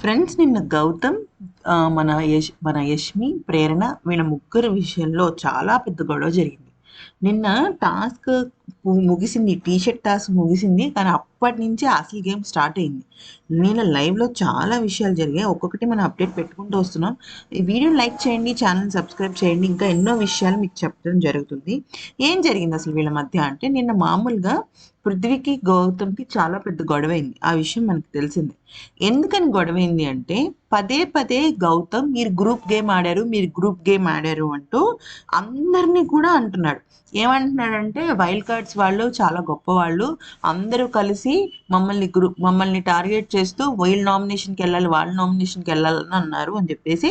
Friends నిన్న గౌతమ్ మన యశ్ మన యష్మి ప్రేరణ వీళ్ళ ముగ్గురు విషయంలో చాలా పెద్ద గొడవ జరిగింది. నిన్న టాస్క్ ముగిసింది టీ షర్ట్ టాస్క్ ముగిసింది కానీ అప్పటి నుంచి అసలు గేమ్ స్టార్ట్ అయింది. నేను లైవ్లో చాలా విషయాలు జరిగాయి. ఒక్కొక్కటి మనం అప్డేట్ పెట్టుకుంటూ వస్తున్నాం. ఈ వీడియో లైక్ చేయండి ఛానల్ సబ్స్క్రైబ్ చేయండి. ఇంకా ఎన్నో విషయాలు మీకు చెప్పడం జరుగుతుంది. ఏం జరిగింది అసలు వీళ్ళ మధ్య అంటే నిన్న మామూలుగా పృథ్వీకి గౌతమ్కి చాలా పెద్ద గొడవ అయింది. ఆ విషయం మనకు తెలిసింది. ఎందుకని గొడవైంది అంటే పదే పదే గౌతమ్ మీరు గ్రూప్ గేమ్ ఆడారు మీరు గ్రూప్ గేమ్ ఆడారు అంటూ అందరినీ కూడా అంటున్నాడు. ఏమంటున్నాడంటే వైల్డ్ కార్డ్స్ వాళ్ళు చాలా గొప్ప వాళ్ళు అందరూ కలిసి మమ్మల్ని గ్రూప్ మమ్మల్ని టార్గెట్ చేస్తూ వీళ్ళ నామినేషన్కి వెళ్ళాలి వాళ్ళ నామినేషన్కి వెళ్ళాలని అన్నారు అని చెప్పేసి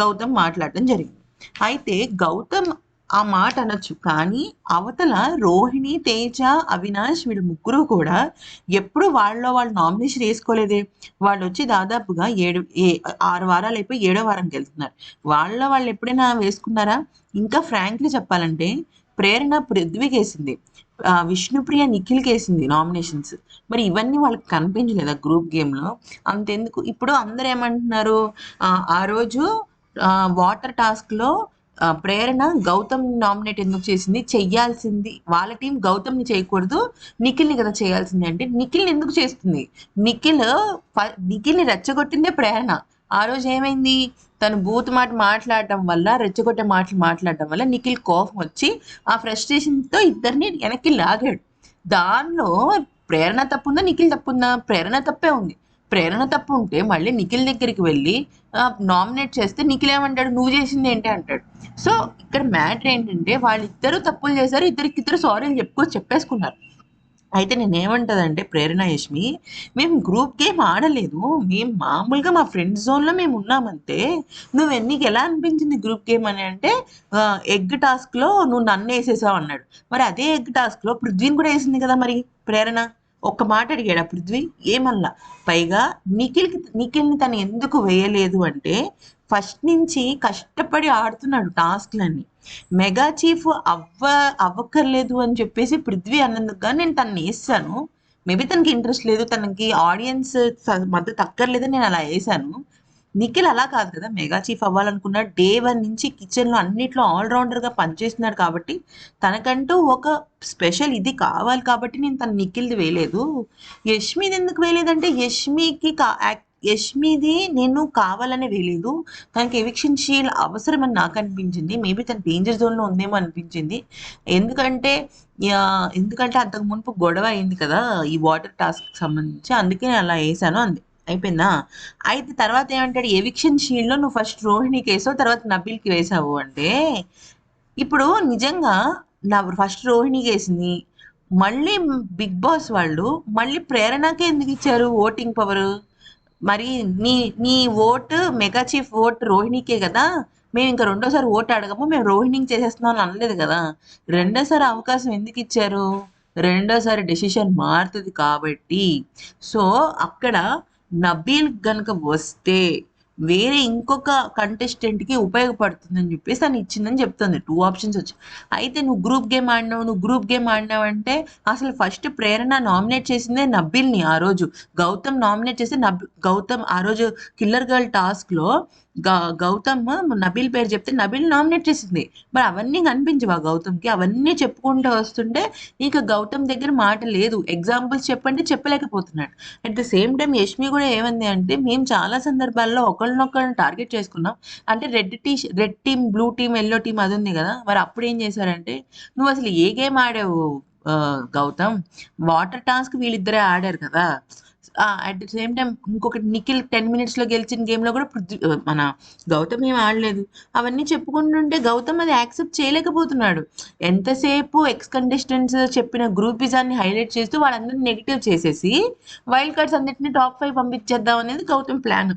గౌతమ్ మాట్లాడటం జరిగింది. అయితే గౌతమ్ ఆ మాట అనొచ్చు కానీ అవతల రోహిణి తేజ అవినాష్ వీళ్ళు ముగ్గురు కూడా ఎప్పుడు వాళ్ళలో వాళ్ళు నామినేషన్ వేసుకోలేదే. వాళ్ళు వచ్చి దాదాపుగా ఏడు ఏ ఆరు వారాలు అయిపోయి ఏడో వారంకి వెళ్తున్నారు. వాళ్ళ వాళ్ళు ఎప్పుడైనా వేసుకున్నారా? ఇంకా ఫ్రాంక్లీ చెప్పాలంటే ప్రేరణ పృథ్వీకేసింది విష్ణుప్రియ నిఖిల్ కేసింది నామినేషన్స్. మరి ఇవన్నీ వాళ్ళకి కనిపించలేదా గ్రూప్ గేమ్లో? అంతెందుకు? ఇప్పుడు అందరు ఏమంటున్నారు? ఆ, రోజు వాటర్ టాస్క్లో ప్రేరణ గౌతమ్ నామినేట్ ఎందుకు చేసింది? చెయ్యాల్సింది. వాళ్ళ టీం గౌతమ్ని చేయకూడదు నిఖిల్ని కదా చేయాల్సింది అంటే నిఖిల్ని ఎందుకు చేస్తుంది? నిఖిల్ ఫ- నిఖిల్ని రెచ్చగొట్టిందే ప్రేరణ. ఆ రోజు ఏమైంది? తను బూత్ మాట మాట్లాడటం వల్ల రెచ్చగొట్టే మాటలు మాట్లాడటం వల్ల నిఖిల్ కోపం వచ్చి ఆ ఫ్రస్ట్రేషన్తో ఇద్దరిని వెనక్కి లాగాడు. దానిలో ప్రేరణ తప్పుందా నిఖిల్ తప్పుందా? ప్రేరణ తప్పే ఉంది. ప్రేరణ తప్పు ఉంటే మళ్ళీ నిఖిల్ దగ్గరికి వెళ్ళి నామినేట్ చేస్తే నిఖిల్ ఏమంటాడు? నువ్వు చేసింది ఏంటి అంటాడు. సో ఇక్కడ మ్యాటర్ ఏంటంటే వాళ్ళిద్దరూ తప్పులు చేశారు ఇద్దరికి ఇద్దరు సారీలు చెప్పుకొని చెప్పేసుకున్నారు. అయితే నేనేమంటదంటే ప్రేరణ యష్మి మేము గ్రూప్ గేమ్ ఆడలేదు. మేము మామూలుగా మా ఫ్రెండ్ జోన్లో మేము ఉన్నామంతే. నువ్వు నీకు ఎలా అనిపించింది గ్రూప్ గేమ్ అని అంటే ఎగ్ టాస్క్లో నువ్వు నన్ను వేసేసావు అన్నాడు. మరి అదే ఎగ్ టాస్క్లో పృథ్వీని కూడా వేసింది కదా మరి ప్రేరణ? ఒక్క మాట అడిగాడు పృథ్వీ? ఏమల్లా పైగా నిఖిల్కి నిఖిల్ని తను ఎందుకు వేయలేదు అంటే ఫస్ట్ నుంచి కష్టపడి ఆడుతున్నాడు టాస్క్లన్నీ. మెగా చీఫ్ అవ్వ అవ్వక్కర్లేదు అని చెప్పేసి పృథ్వీ అన్నందుకు కానీ నేను తను వేసాను. మేబీ తనకి ఇంట్రెస్ట్ లేదు తనకి ఆడియన్స్ మద్దతు అక్కర్లేదు నేను అలా వేసాను. నిఖిల్ అలా కాదు కదా మెగా చీఫ్ అవ్వాలనుకున్నాడు డే వన్ నుంచి కిచెన్లో అన్నిట్లో ఆల్రౌండర్గా పనిచేస్తున్నాడు కాబట్టి తనకంటూ ఒక స్పెషల్ ఇది కావాలి కాబట్టి నేను తన నిఖిల్ది వేయలేదు. యష్మిది ఎందుకు వేయలేదంటే యష్మికి కా యష్మిది నేను కావాలని వేయలేదు. తనకి ఎవిక్షన్ అవసరం అని నాకు అనిపించింది. మేబీ తన డేంజర్ జోన్లో ఉందేమో అనిపించింది. ఎందుకంటే ఎందుకంటే అంతకు మునుపు గొడవ అయింది కదా ఈ వాటర్ టాస్క్ సంబంధించి. అందుకే నేను అలా వేసాను అంది. అయిపోయిందా? అయితే తర్వాత ఏమంటాడు ఎవిక్షన్ షీల్డ్లో నువ్వు ఫస్ట్ రోహిణికి వేసావు తర్వాత నబీల్కి వేసావు. అంటే ఇప్పుడు నిజంగా నా ఫస్ట్ రోహిణికి వేసింది మళ్ళీ బిగ్ బాస్ వాళ్ళు మళ్ళీ ప్రేరణకే ఎందుకు ఇచ్చారు ఓటింగ్ పవర్? మరి నీ నీ ఓటు మెగా చీఫ్ ఓట్ రోహిణికే కదా? మేము ఇంకా రెండోసారి ఓటు అడగము మేము రోహిణికి చేసేస్తున్నాం అని అనలేదు కదా? రెండోసారి అవకాశం ఎందుకు ఇచ్చారు? రెండోసారి డెసిషన్ మారుతుంది కాబట్టి. సో అక్కడ నబీల్ గనుక వస్తే వేరే ఇంకొక కంటెస్టెంట్కి ఉపయోగపడుతుందని చెప్పేసి తను ఇచ్చిందని చెప్తుంది. టూ ఆప్షన్స్ వచ్చి. అయితే నువ్వు గ్రూప్ గేమ్ ఆడినావు నువ్వు గ్రూప్ గేమ్ ఆడినావు అంటే అసలు ఫస్ట్ ప్రేరణ నామినేట్ చేసిందే నబిల్ని ఆ రోజు. గౌతమ్ నామినేట్ చేసి నబ్ గౌతమ్ ఆ రోజు కిల్లర్ గర్ల్ టాస్క్లో గౌతమ్ నబిల్ పేరు చెప్తే నబిల్ నామినేట్ చేసింది. మరి అవన్నీ కనిపించవా గౌతమ్కి? అవన్నీ చెప్పుకుంటూ వస్తుంటే ఇంకా గౌతమ్ దగ్గర మాట లేదు. ఎగ్జాంపుల్స్ చెప్పంటే చెప్పలేకపోతున్నాడు. At the same time Yashmi కూడా ఏమంది అంటే మేము చాలా సందర్భాల్లో ఒకరినొకరిని టార్గెట్ చేసుకున్నాం. అంటే red tea red team blue team yellow team అది ఉంది కదా. మరి అప్పుడు ఏం చేశారంటే నువ్వు అసలు ఏ గేమ్ ఆడావు గౌతమ్? వాటర్ టాస్క్ వీళ్ళిద్దరే ఆడారు కదా. అట్ ద సేమ్ టైం ఇంకొకటి నిఖిల్ టెన్ మినిట్స్లో గెలిచిన గేమ్లో కూడా పృథ్వీ మన గౌతమ్ ఏం ఆడలేదు. అవన్నీ చెప్పుకుంటుంటే గౌతమ్ అది యాక్సెప్ట్ చేయలేకపోతున్నాడు. ఎంతసేపు ఎక్స్ కంటెస్టెంట్స్ చెప్పిన గ్రూపిజాన్ని హైలైట్ చేస్తూ వాళ్ళందరినీ నెగిటివ్ చేసేసి వైల్డ్ కార్డ్స్ అన్నింటినీ టాప్ ఫైవ్ పంపించేద్దాం అనేది గౌతమ్ ప్లాన్